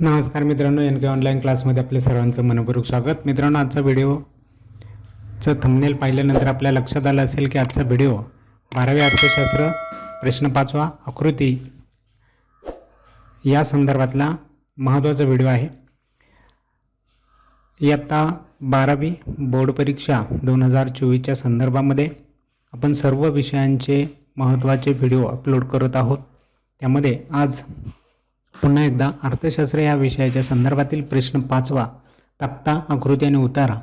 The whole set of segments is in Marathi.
नमस्कार मित्रांनो एन के ऑनलाईन क्लासमध्ये आपल्या सर्वांचं मनपूर्वक स्वागत. मित्रांनो आजचा व्हिडिओचं थंबनेल पाहिल्यानंतर आपल्या लक्षात आलं असेल की आजचा व्हिडिओ बारावी अर्थशास्त्र प्रश्न पाचवा आकृती या संदर्भातला महत्त्वाचा व्हिडिओ आहे. इयत्ता बारावी बोर्ड परीक्षा दोन हजार चोवीसच्या संदर्भामध्ये आपण सर्व विषयांचे महत्त्वाचे व्हिडिओ अपलोड करत आहोत. त्यामध्ये आज पुन्हा एकदा अर्थशास्त्र या विषयाच्या संदर्भातील प्रश्न पाचवा. तक्ता आकृती आणि उतारा.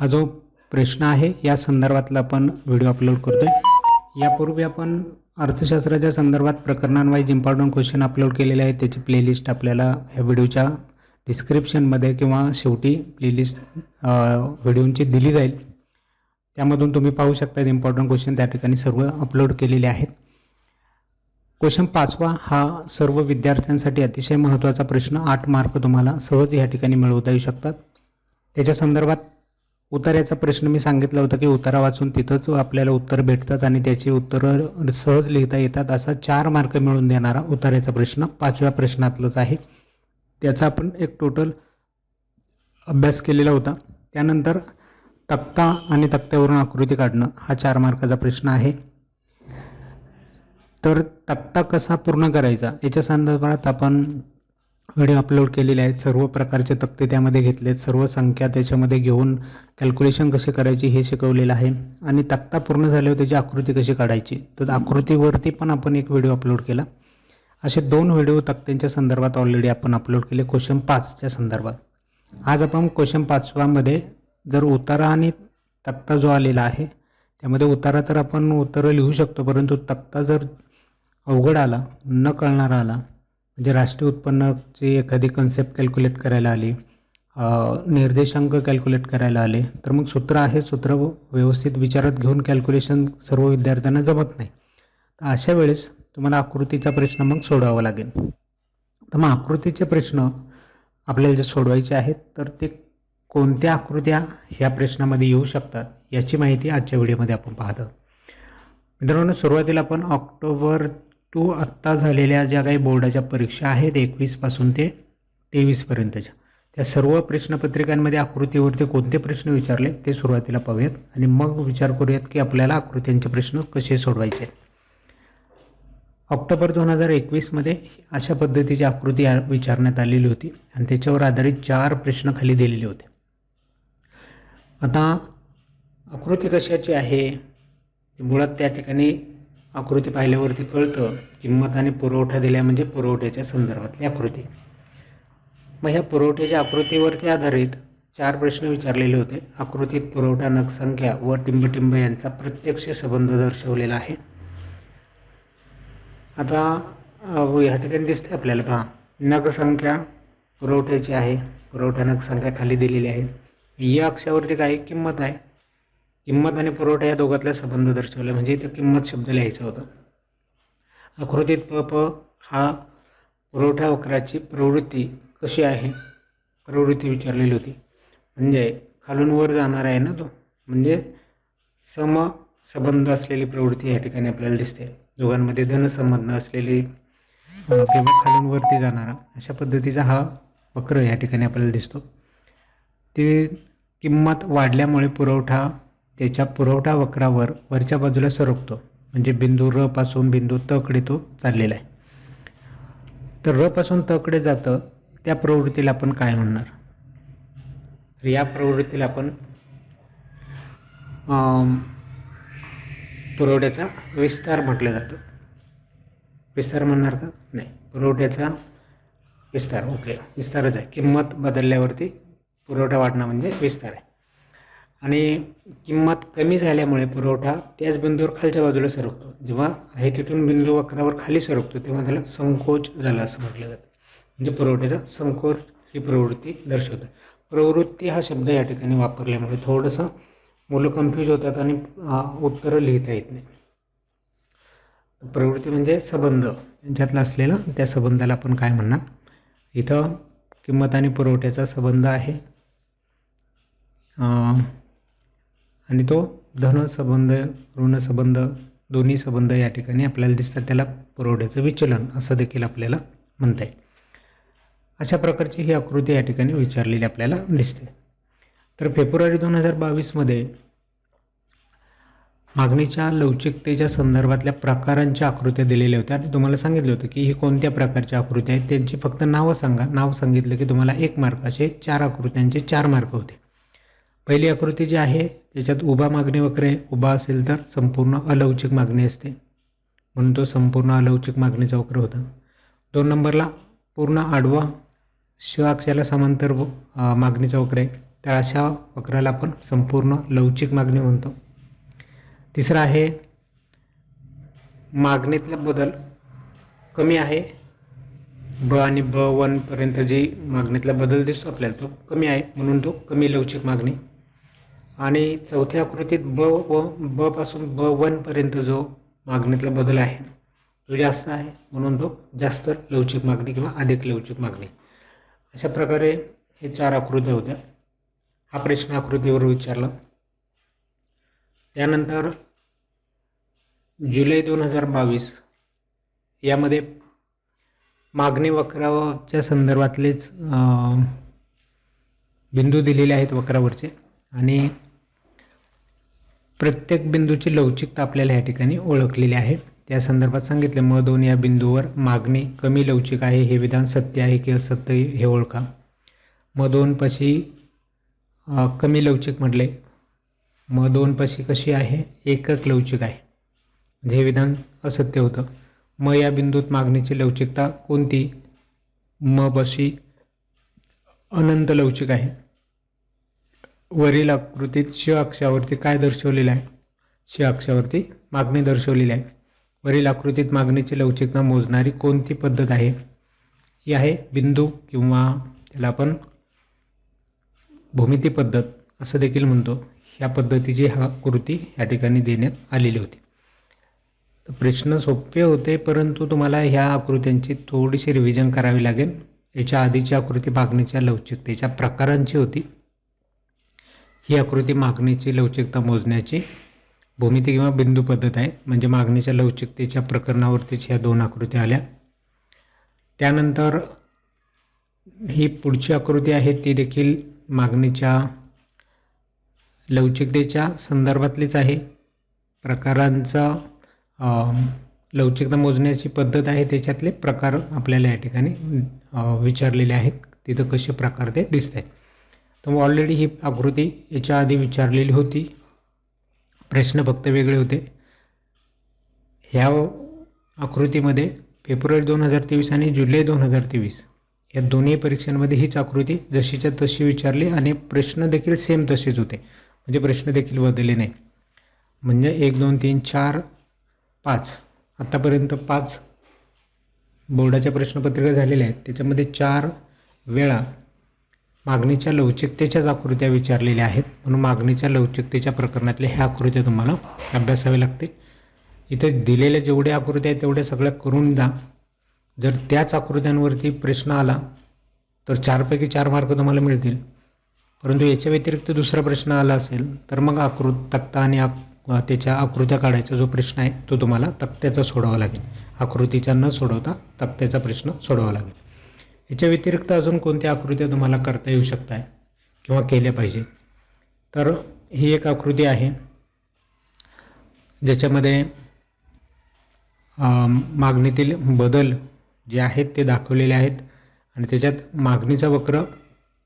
हा जो प्रश्न आहे या संदर्भातला आपण व्हिडिओ अपलोड करतो आहे यापूर्वी आपण अर्थशास्त्राच्या संदर्भात प्रकरणांवाईज इम्पॉर्टंट क्वेश्चन अपलोड केलेले आहे त्याची प्लेलिस्ट आपल्याला ह्या व्हिडिओच्या डिस्क्रिप्शनमध्ये किंवा शेवटी प्लेलिस्ट व्हिडिओची दिली जाईल. त्यामधून तुम्ही पाहू शकता इम्पॉर्टंट क्वेश्चन त्या ठिकाणी सर्व अपलोड केलेले आहेत. क्वेश्चन पाचवा हा सर्व विद्यार्थ्यांसाठी अतिशय महत्त्वाचा प्रश्न. आठ मार्क तुम्हाला सहज या ठिकाणी मिळवता येऊ शकतात. त्याच्या संदर्भात उतार्याचा प्रश्न मी सांगितला होता की उतारा वाचून तिथंच आपल्याला उत्तर भेटतात आणि त्याची उत्तरं सहज लिहिता येतात असा चार मार्क मिळवून देणारा उतार्याचा प्रश्न पाचव्या प्रश्नातलंच आहे. त्याचा आपण एक टोटल अभ्यास केलेला होता. त्यानंतर तक्ता आणि तक्त्यावरून आकृती काढणं हा चार मार्काचा प्रश्न आहे. तर तक्ता कसा पूर्ण करायचा? याच्या संदर्भात आपण व्हिडिओ अपलोड केलेले आहेत. सर्व प्रकारचे तक्ते त्यामध्ये घेतलेत. सर्व संख्या त्याच्यामध्ये घेऊन कॅल्क्युलेशन कसे करायची हे शिकवलेलं आहे. आणि तक्ता पूर्ण झाल्यावर त्याची आकृती कशी काढायची? तर आकृतीवरती पण आपण एक व्हिडिओ अपलोड केला. असे दोन व्हिडिओ तक्त्यांच्या संदर्भात ऑलरेडी आपण अपलोड केले. क्वेश्चन पाचच्या संदर्भात. आज आपण क्वेश्चन पाचवामध्ये जर उतारा आणि तक्ता जो आलेला आहे त्यामध्ये उतारा तर आपण उत्तरं लिहू शकतो परंतु तक्ता जर अवघड आला न कळणारा आला. म्हणजे राष्ट्रीय उत्पन्नाची एखादी कन्सेप्ट कॅल्क्युलेट करायला आली निर्देशांक कॅल्क्युलेट करायला आले तर मग सूत्र आहे सूत्र व्यवस्थित विचारात घेऊन कॅल्क्युलेशन सर्व विद्यार्थ्यांना जमत नाही. तर अशा वेळेस तुम्हाला आकृतीचा प्रश्न मग सोडवावा लागेल. तर मग आकृतीचे प्रश्न आपल्याला जे सोडवायचे आहेत तर ते कोणत्या आकृत्या ह्या प्रश्नामध्ये येऊ शकतात याची माहिती आजच्या व्हिडिओमध्ये आपण पाहत. आहोत मित्रांनो सुरुवातीला आपण ऑक्टोबर टू आत्ता झालेल्या ज्या काही बोर्डाच्या परीक्षा आहेत एकवीसपासून ते तेवीसपर्यंतच्या त्या सर्व प्रश्नपत्रिकांमध्ये आकृतीवरती कोणते प्रश्न विचारले ते सुरुवातीला पाहूयात आणि मग विचार करूयात की आपल्याला आकृत्यांचे प्रश्न कसे सोडवायचे. आहेत ऑक्टोबर दोन हजार एकवीसमध्ये अशा पद्धतीची आकृती आ- विचारण्यात आलेली होती आणि त्याच्यावर आधारित चार प्रश्न खाली दिलेले होते. आता आकृती कशाची आहे? मुळात त्या ठिकाणी आकृती पाहिल्यावरती कळतं किंमत आणि पुरवठा दिल्या म्हणजे पुरवठ्याच्या संदर्भातली आकृती. मग ह्या पुरवठ्याच्या आकृतीवरती आधारित चार प्रश्न विचारलेले होते. आकृतीत पुरवठा नगसंख्या व टिंबटिंब यांचा प्रत्यक्ष संबंध दर्शवलेला आहे. आता ह्या ठिकाणी दिसते आपल्याला पहा. नगसंख्या पुरवठ्याची आहे. पुरवठा नगसंख्या खाली दिलेली आहे. या अक्षावरती काय किंमत आहे. किंमत आणि पुरवठा या दोघातला संबंध दर्शवला. म्हणजे इथं किंमत शब्द लिहायचा होता. आकृतीत प प हा पुरवठा वक्राची प्रवृत्ती कशी आहे? प्रवृत्ती विचारलेली होती. म्हणजे खालून वर जाणार आहे ना तो. म्हणजे सम संबंध असलेली प्रवृत्ती या ठिकाणी आपल्याला दिसते. दोघांमध्ये धनसंबंध असलेली किंवा खालून वरती जाणारा अशा पद्धतीचा हा वक्र या ठिकाणी आपल्याला दिसतो. ते किंमत वाढल्यामुळे पुरवठा त्याच्या पुरवठा वक्रावर वरच्या बाजूला सरकतो. म्हणजे बिंदू र पासून बिंदू तकडे तो चाललेला आहे. तर र पासून तकडे जातं त्या प्रवृत्तीला आपण काय म्हणणार? तर या प्रवृत्तीला आपण पुरवठ्याचा विस्तार म्हटलं जातं. विस्तार म्हणणार का? नाही. पुरवठ्याचा विस्तार. ओके. विस्तारच आहे. किंमत बदलल्यावरती पुरवठा वाढणं म्हणजे विस्तार आहे. आणि किंमत कमी झाल्यामुळे पुरवठा त्याच बिंदूवर खालच्या बाजूला सरकतो. जेव्हा आहे तिथून बिंदू वक्रावर खाली सरकतो तेव्हा त्याला संकोच झाला असं म्हटलं जातं. म्हणजे पुरवठ्याचा संकोच ही प्रवृत्ती दर्शवते. प्रवृत्ती हा शब्द या ठिकाणी वापरल्यामुळे थोडंसं मुलं कन्फ्यूज होतात आणि उत्तरं लिहिता येत नाही. प्रवृत्ती म्हणजे संबंध. यांच्यातला असलेला त्या संबंधाला आपण काय म्हणणार? इथं किंमत आणि पुरवठ्याचा संबंध आहे. आणि तो धनसंबंध ऋणसंबंध दोन्ही संबंध या ठिकाणी आपल्याला दिसतात. त्याला पुरवठ्याचं विचलन असं देखील आपल्याला म्हणता येईल. अशा प्रकारची ही आकृती या ठिकाणी विचारलेली आपल्याला दिसते. तर फेब्रुवारी दोन हजार बावीसमध्ये मागणीच्या लवचिकतेच्या संदर्भातल्या प्रकारांच्या आकृत्या दिलेल्या होत्या. आणि तुम्हाला सांगितलं होतं की ही कोणत्या प्रकारच्या आकृत्या आहेत त्यांची फक्त नावं सांगा. नाव सांगितलं की तुम्हाला एक मार्क असे चार आकृत्यांचे चार मार्क होते. पहिली आकृती जी आहे त्याच्यात उभा मागणी वक्र आहे. उभा असेल तर संपूर्ण अलवचिक मागणी असते. म्हणून तो संपूर्ण अलवचिक मागणीचा वक्र होता. दोन नंबरला पूर्ण आडवा श अक्षाला समांतर व- मागणीचा वक्र आहे. तर अशा वक्राला आपण संपूर्ण लवचिक मागणी म्हणतो. तिसरा आहे मागणीतला बदल कमी आहे. ब आणि ब वनपर्यंत जी मागणीतला बदल दिसतो आपल्याला तो कमी आहे. म्हणून तो कमी लवचिक मागणी. आणि चौथ्या आकृतीत ब व ब पासून ब वनपर्यंत जो मागणीतला बदल आहे तो जास्त आहे. म्हणून तो जास्त लवचिक मागणी किंवा अधिक लवचिक मागणी. अशा प्रकारे हे चार आकृत्या होत्या. हा प्रश्न आकृतीवर विचारला. त्यानंतर जुलै दोन हजार बावीस यामध्ये मागणी वक्राच्या संदर्भातलेच बिंदू दिलेले आहेत वक्रावरचे. आणि प्रत्येक बिंदूची लवचिकता आपल्याला या ठिकाणी ओळखलेली आहे. त्या संदर्भात सांगितले म दोन या बिंदूवर मागणी कमी लवचिक आहे हे विधान सत्य आहे की असत्य हे ओळखा. म दोनपाशी कमी लवचिक म्हटले. म दोनपाशी कशी आहे? एकक लवचिक आहे. म्हणजे हे विधान असत्य होतं. म या बिंदूत मागणीची लवचिकता कोणती? म पाशी अनंत लवचिक आहे. वरील आकृतीत श अक्षावरती काय दर्शवलेलं आहे? श अक्षावरती मागणी दर्शवलेली आहे. वरील आकृतीत मागणीची लवचिकता मोजणारी कोणती पद्धत आहे? ही आहे बिंदू किंवा त्याला आपण भूमिती पद्धत असं देखील म्हणतो. ह्या पद्धतीची हा कृती या ठिकाणी देण्यात आलेली होती. प्रश्न सोपे होते परंतु तुम्हाला ह्या आकृत्यांची थोडीशी रिव्हिजन करावी लागेल. याच्या आधीची आकृती मागणीच्या लवचिकतेच्या प्रकारांची होती. ही आकृती मागणीची लवचिकता मोजण्याची भूमिती किंवा बिंदू पद्धत आहे. म्हणजे मागणीच्या लवचिकतेच्या प्रकरणावरतीच ह्या दोन आकृत्या आल्या. त्यानंतर ही पुढची आकृती आहे ती देखील मागणीच्या लवचिकतेच्या संदर्भातलीच आहे. प्रकारांचा लवचिकता मोजण्याची पद्धत आहे त्याच्यातले प्रकार आपल्याला या ठिकाणी विचारलेले आहेत. तिथं कसे प्रकार ते दिसत आहेत तर ऑलरेडी ही आकृती याच्या आधी विचारलेली होती. प्रश्न फक्त वेगळे होते. ह्या आकृतीमध्ये फेब्रुवारी दोन हजार तेवीस आणि जुलै दोन हजार तेवीस या दोन्ही परीक्षांमध्ये हीच आकृती जशीच्या तशी विचारली आणि प्रश्न देखील सेम तसेच होते. म्हणजे प्रश्न देखील बदलले नाही म्हणजे एक दोन तीन चार पाच. आत्तापर्यंत पाच बोर्डाच्या प्रश्नपत्रिका झालेल्या आहेत. त्याच्यामध्ये चार वेळा मागणीच्या लवचिकतेच्याच आकृत्या विचारलेल्या आहेत. म्हणून मागणीच्या लवचिकतेच्या प्रकरणातल्या ह्या आकृत्या तुम्हाला अभ्यासाव्या लागतील. इथे दिलेल्या जेवढ्या आकृत्या आहेत तेवढ्या सगळ्या करून जा जर त्याच आकृत्यांवरती प्रश्न आला तर चारपैकी चार मार्क तुम्हाला मिळतील. परंतु याच्या व्यतिरिक्त दुसरा प्रश्न आला असेल तर मग आकृत तक्ता आणि आक त्याच्या आकृत्या काढायचा जो प्रश्न आहे तो तुम्हाला तक्त्याचा सोडावा लागेल. आकृतीचा न सोडवता तक्त्याचा प्रश्न सोडावा लागेल. याच्या व्यतिरिक्त अजून कोणत्या आकृत्या तुम्हाला करता येऊ शकताय किंवा केल्या पाहिजे? तर ही एक आकृती आहे ज्याच्यामध्ये मागणीतील बदल जे आहेत ते दाखवलेले आहेत आणि त्याच्यात मागणीचा वक्र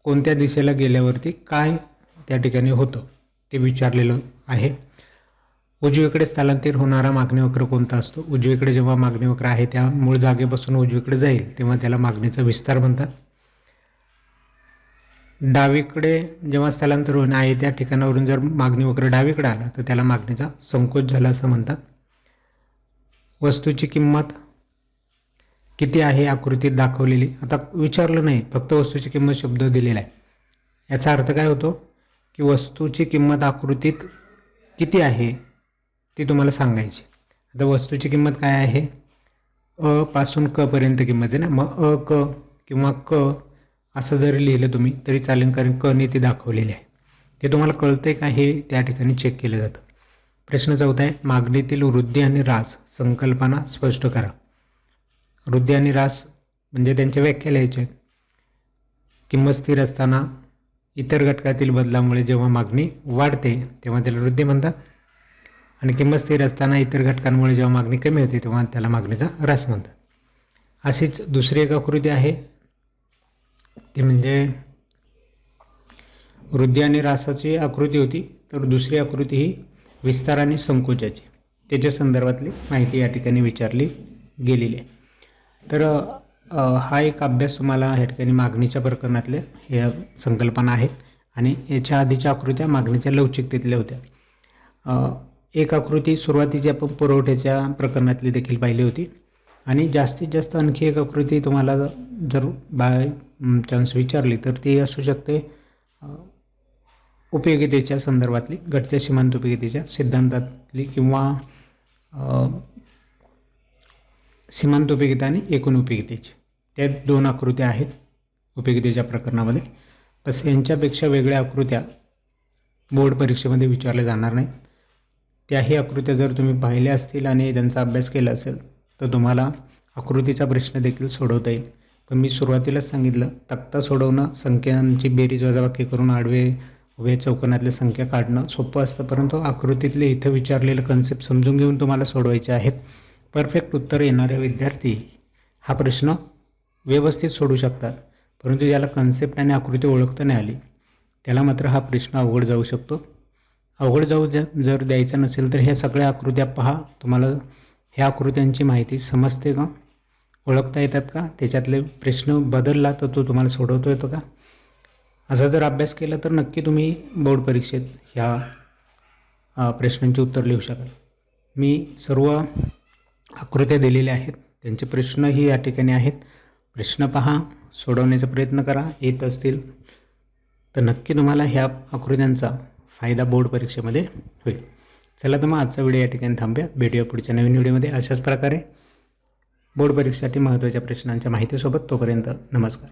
कोणत्या दिशेला गेल्यावरती काय त्या ठिकाणी होतं ते विचारलेलं आहे. उजवीकडे स्थलांतर होणारा मागणी वक्र कोणता असतो? उजवीकडे जेव्हा मागणी वक्र आहे त्या मूळ जागेपासून उजवीकडे जाईल तेव्हा त्याला मागणीचा विस्तार म्हणतात. डावीकडे जेव्हा स्थलांतर होणं आहे त्या ठिकाणावरून जर मागणी वक्र डावीकडे आला तर त्याला मागणीचा संकोच झाला असं म्हणतात. वस्तूची किंमत किती आहे आकृतीत दाखवलेली? आता विचारलं नाही फक्त वस्तूची किंमत शब्द दिलेला आहे. याचा अर्थ काय होतो? की वस्तूची किंमत आकृतीत किती आहे? ती तुम्हाला सांगायची. आता वस्तूची किंमत काय आहे? अ पासून क पर्यंत किंमत आहे ना? मग अ क किंवा क असं जरी लिहिलं तुम्ही तरी चालेल कारण क ने ती दाखवलेली आहे. ते तुम्हाला कळतंय का? हे त्या ठिकाणी चेक केलं जातं. प्रश्न चौथा आहे मागणीतील वृद्धी आणि रास संकल्पना स्पष्ट करा. वृद्धी आणि रास म्हणजे त्यांच्या व्याख्या लिहायच्या आहेत. किंमत स्थिर असताना इतर घटकातील बदलामुळे जेव्हा मागणी वाढते तेव्हा त्याला वृद्धी म्हणतात. आणि किंमत स्थिर असताना इतर घटकांमुळे जेव्हा मागणी कमी होते तेव्हा त्याला मागणीचा ऱ्हास म्हणतात. अशीच दुसरी एक आकृती आहे. ती म्हणजे वृद्धी आणि ऱ्हासाची आकृती होती तर दुसरी आकृती ही विस्तार आणि संकोचाची. त्याच्या संदर्भातली माहिती या ठिकाणी विचारली गेलेली आहे. तर हा एक अभ्यास तुम्हाला या ठिकाणी मागणीच्या प्रकरणातल्या ह्या संकल्पना आहेत आणि याच्या आधीच्या आकृत्या मागणीच्या लवचिकतेतल्या होत्या. एक आकृती सुरुवातीची आपण पुरवठ्याच्या प्रकरणातली देखील पाहिली होती. आणि जास्तीत जास्त आणखी एक आकृती तुम्हाला जर बाय चान्स विचारली तर ती असू शकते उपयोगितेच्या संदर्भातली घटत्या सीमांत उपयोगितेच्या सिद्धांतातली किंवा सीमांत उपयोगिता आणि एकूण उपयोगितेची. त्या दोन आकृत्या आहेत उपयोगितेच्या प्रकरणामध्ये. तसे यांच्यापेक्षा वेगळ्या आकृत्या बोर्ड परीक्षेमध्ये विचारल्या जाणार नाहीत. त्याही आकृत्या जर तुम्ही पाहिल्या असतील आणि त्यांचा अभ्यास केला असेल तर तुम्हाला आकृतीचा प्रश्न देखील सोडवता येईल. पण मी सुरुवातीलाच सांगितलं तक्ता सोडवणं संख्यांची बेरीज वजाबाकी करून आडवे उभे चौकोनातल्या संख्या काढणं सोपं असतं परंतु आकृतीतले इथं विचारलेलं कन्सेप्ट समजून घेऊन तुम्हाला सोडवायचे आहेत. परफेक्ट उत्तर येणारे विद्यार्थी हा प्रश्न व्यवस्थित सोडू शकतात परंतु ज्याला कन्सेप्ट आणि आकृती ओळखता नाही आली त्याला मात्र हा प्रश्न अवघड जाऊ शकतो. अवघड जाऊ द्या जर द्यायचा नसेल तर ह्या सगळ्या आकृत्या पहा. तुम्हाला ह्या आकृत्यांची माहिती समजते का? ओळखता येतात का? त्याच्यातले प्रश्न बदलला तर तो तुम्हाला सोडवता येतो का? असा जर अभ्यास केला तर नक्की तुम्ही बोर्ड परीक्षेत ह्या प्रश्नांचे प्रश्नांची उत्तर लिहू शकाल. मी सर्व आकृत्या दिलेल्या आहेत. त्यांचे प्रश्नही या ठिकाणी आहेत. प्रश्न पहा सोडवण्याचा प्रयत्न करा. येत असतील तर नक्की तुम्हाला ह्या आकृत्यांचा फायदा बोर्ड परीक्षेमध्ये होईल. चला तर मग आजचा व्हिडिओ या ठिकाणी थांबूया. भेटूया पुढच्या नवीन व्हिडिओमध्ये अशाच प्रकारे बोर्ड परीक्षेसाठी महत्त्वाच्या प्रश्नांच्या माहितीसोबत तोपर्यंत नमस्कार.